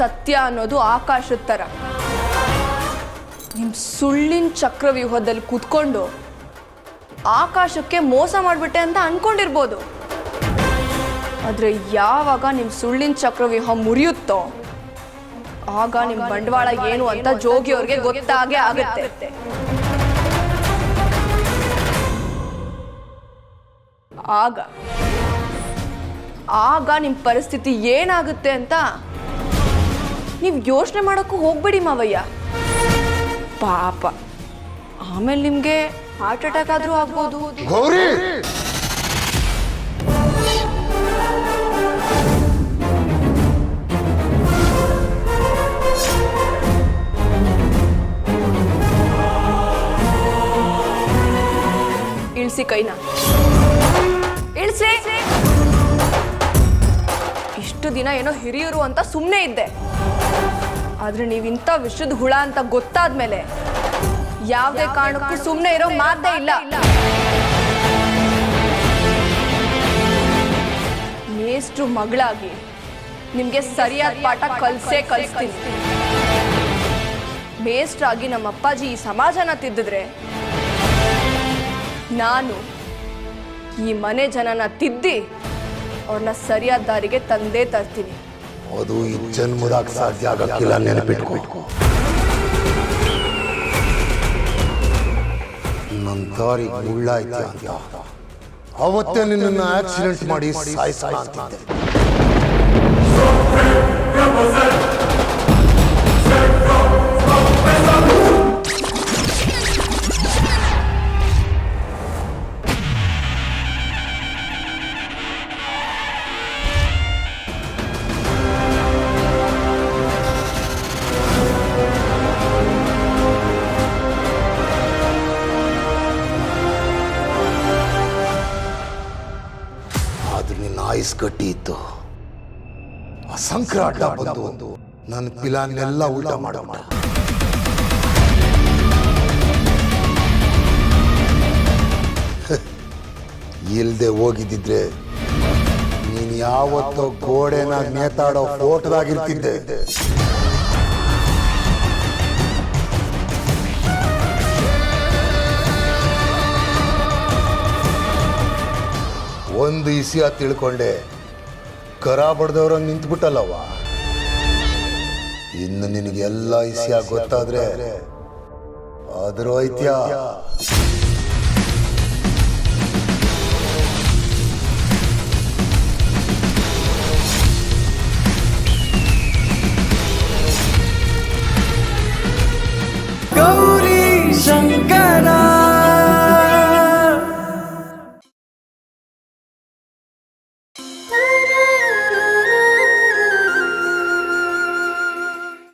ಸತ್ಯ ಅನ್ನೋದು ಆಕಾಶದ ಥರ ನಿಮ್ಮ ಸುಳ್ಳಿನ ಚಕ್ರವ್ಯೂಹದಲ್ಲಿ ಕೂತ್ಕೊಂಡು ಆಕಾಶಕ್ಕೆ ಮೋಸ ಮಾಡಿಬಿಟ್ಟೆ ಅಂತ ಅನ್ಕೊಂಡಿರ್ಬೋದು. ಆದರೆ ಯಾವಾಗ ನಿಮ್ಮ ಸುಳ್ಳಿನ ಚಕ್ರವ್ಯೂಹ ಮುರಿಯುತ್ತೋ ಆಗ ನಿಮ್ಮ ಬಂಡವಾಳ ಏನು ಅಂತ ಜೋಗಿಯವ್ರಿಗೆ ಗೊತ್ತಾಗೇ ಆಗುತ್ತೆ. ಆಗ ಆಗ ನಿಮ್ಮ ಪರಿಸ್ಥಿತಿ ಏನಾಗುತ್ತೆ ಅಂತ ನೀವು ಯೋಚನೆ ಮಾಡೋಕ್ಕೂ ಹೋಗ್ಬೇಡಿ ಮಾವಯ್ಯ. ಪಾಪ. ಆಮೇಲೆ ನಿಮಗೆ ಹಾರ್ಟ್ ಅಟ್ಯಾಕ್ ಆದರೂ ಆಗ್ಬೋದು. ಗೌರಿ! ಇಳಿಸಿ ಕೈನ. ಇಳಿಸಿ! ಇಷ್ಟು ದಿನ ಏನೋ ಹಿರಿಯರು ಅಂತ ಸುಮ್ಮನೆ ಇದ್ದೆ. ಆದ್ರೆ ನೀವು ಇಂತ ವಿಷದ ಹುಳ ಅಂತ ಗೊತ್ತಾದ್ಮೇಲೆ ಯಾವುದೇ ಕಾರಣಕ್ಕೂ ಸುಮ್ಮನೆ ಇರೋ ಮಾತೇ ಇಲ್ಲ. ಮೇಷ್ಟ್ರು ಮಗಳಾಗಿ ನಿಮಗೆ ಸರಿಯಾದ ಪಾಠ ಕಲ್ಸೇ ಕಲಿಸ್ತೀನಿ. ಮೇಷ್ಟ್ರಾಗಿ ನಮ್ಮ ಅಪ್ಪಾಜಿ ಈ ಸಮಾಜನ ತಿದ್ದಿದ್ರೆ ನಾನು ಈ ಮನೆ ಜನನ ತಿದ್ದಿ ಅವ್ರನ್ನ ಸರಿಯಾದ ದಾರಿಗೆ ತಂದೇ ತರ್ತೀನಿ. ಅದು ಈ ಜನ್ಮದಾಗ ಸಾಧ್ಯ ಆಗಕ್ಕಿಲ್ಲ ನೆನಪಿಟ್ಕೋ. ನನ್ನ ದಾರಿಗೆ ಮುಳ್ಳಾಯ್ತು ಅಂತ ಅವತ್ತೇ ನಿನ್ನನ್ನು ಆಕ್ಸಿಡೆಂಟ್ ಮಾಡಿ ಸಾಯಿಸೋಣ ಅಂತಿದ್ದೆ. ಆಯುಸ್ ಗಟ್ಟಿ ಇತ್ತು ಆ ಸಂಕ್ರಾಟ ಬಂದು ನನ್ನ ಪಿಲಾನೆಲ್ಲ ಉಲ್ಟಾ ಮಾಡ ಇಲ್ದೆ ಹೋಗಿದ್ದಿದ್ರೆ ನೀನ್ ಯಾವತ್ತೋ ಗೋಡೆನ ನೇತಾಡೋ ಫೋಟೋದಾಗಿರ್ತಿದ್ದೆ. ಒಂದು ಇಸಿಯ ತಿಳ್ಕೊಂಡೆ. ಕರ ಬಡ್ದವ್ರ ನಿಂತ್ಬಿಟ್ಟಲ್ಲವ್ವ. ಇನ್ನು ನಿನಗೆಲ್ಲ ಇಸಿಯ ಗೊತ್ತಾದ್ರೆ ಅದ್ರ ಐತ್ಯ.